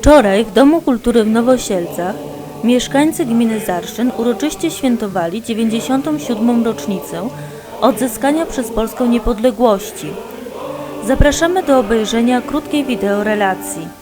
Wczoraj w Domu Kultury w Nowosielcach mieszkańcy gminy Zarszyn uroczyście świętowali 97. rocznicę odzyskania przez Polskę niepodległości. Zapraszamy do obejrzenia krótkiej wideorelacji.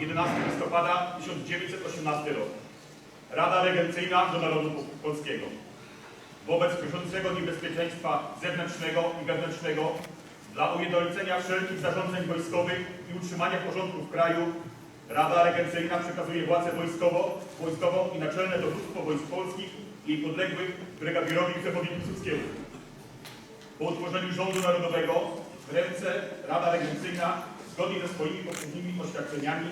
11 listopada 1918 rok. Rada Regencyjna do Narodu Polskiego. Wobec grożącego niebezpieczeństwa zewnętrznego i wewnętrznego dla ujednolicenia wszelkich zarządzeń wojskowych i utrzymania porządku w kraju Rada Regencyjna przekazuje władzę wojskową, wojskową i naczelne dowództwo wojsk polskich i jej podległych brygadiorowi Józefowi Piłsudskiemu. Po utworzeniu rządu narodowego w ręce Rada Regencyjna zgodnie ze swoimi poprzednimi oświadczeniami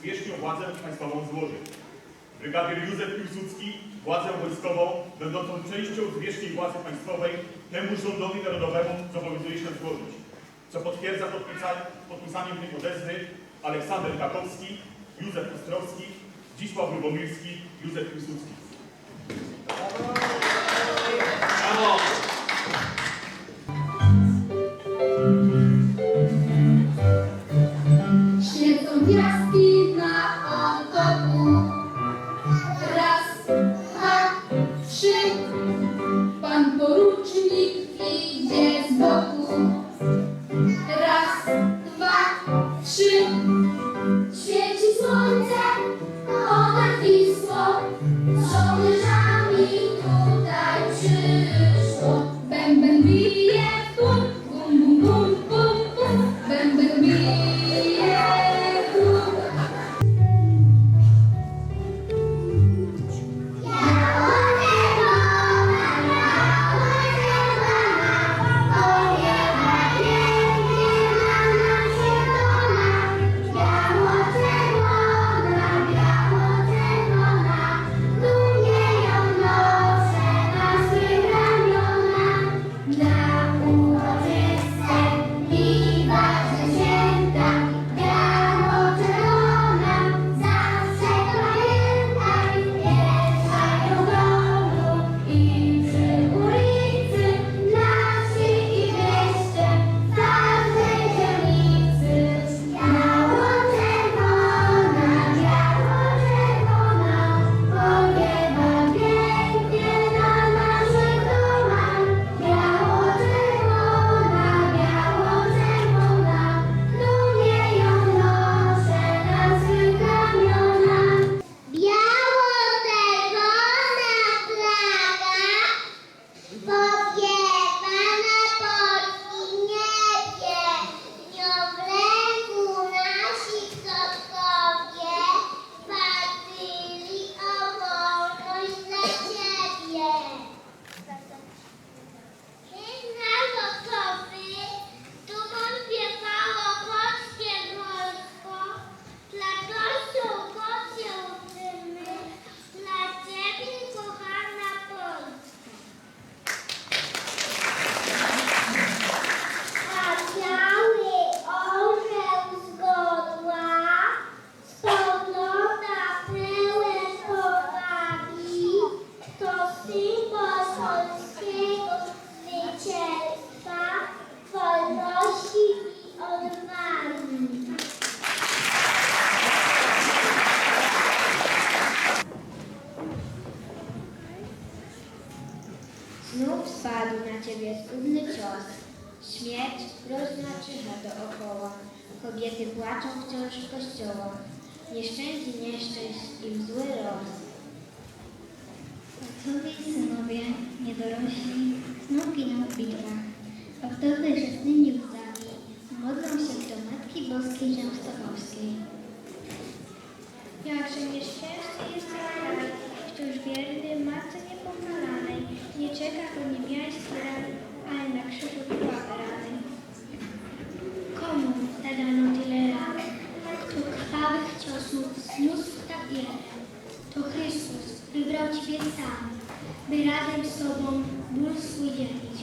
zwierzchnią władzę państwową złoży. Brygadier Józef Piłsudski władzę wojskową będącą częścią zwierzchniej władzy państwowej temu rządowi narodowemu zobowiązuje się złożyć, co potwierdza podpisa- podpisaniem tej odezwy Aleksander Kakowski, Józef Ostrowski, Zdzisław Lubomirski, Józef Piłsudski. Znów spadł na ciebie cudny cios. Śmierć groźna czyha dookoła. Kobiety płaczą wciąż w kościołach. Nieszczęść i nieszczęść im zły los. Ojcowie i synowie, niedorośli, znów giną w bitwach. Wdowy rzecznymi łzami modlą się do Matki Boskiej Częstochowskiej. Jakże nieszczęście jest wciąż wierny matce niepokalanej, nie czeka go niebiański raj, ale na krzyżu krwawe rany. Komu zadano tyle ran? Kto krwawych ciosów zniósł tak wiele? To Chrystus wybrał Ciebie sam, by razem z Tobą ból swój dzielić.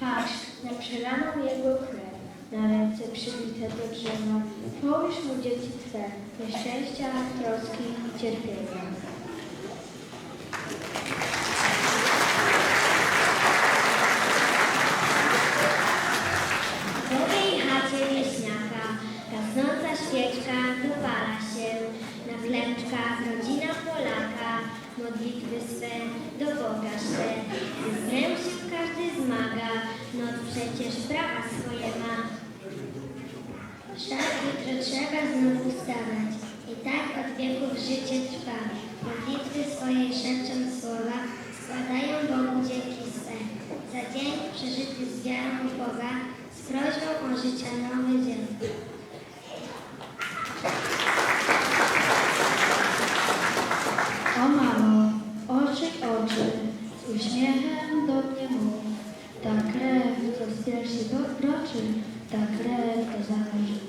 Patrz na przelaną Jego krew, na ręce przybite do drzewa. Połóż mu dzieci Twe, nieszczęścia, troski i cierpienia. prawa swoje ma. Szafki to trzeba znowu stawać i tak od wieków życie trwa. Modlitwy swoje szepczą słowa, składają Bogu dzięki swe. Za dzień przeżyty z wiarą Boga, z prośbą o życia nowy dzień. si do, dočin, ta krev, záleží.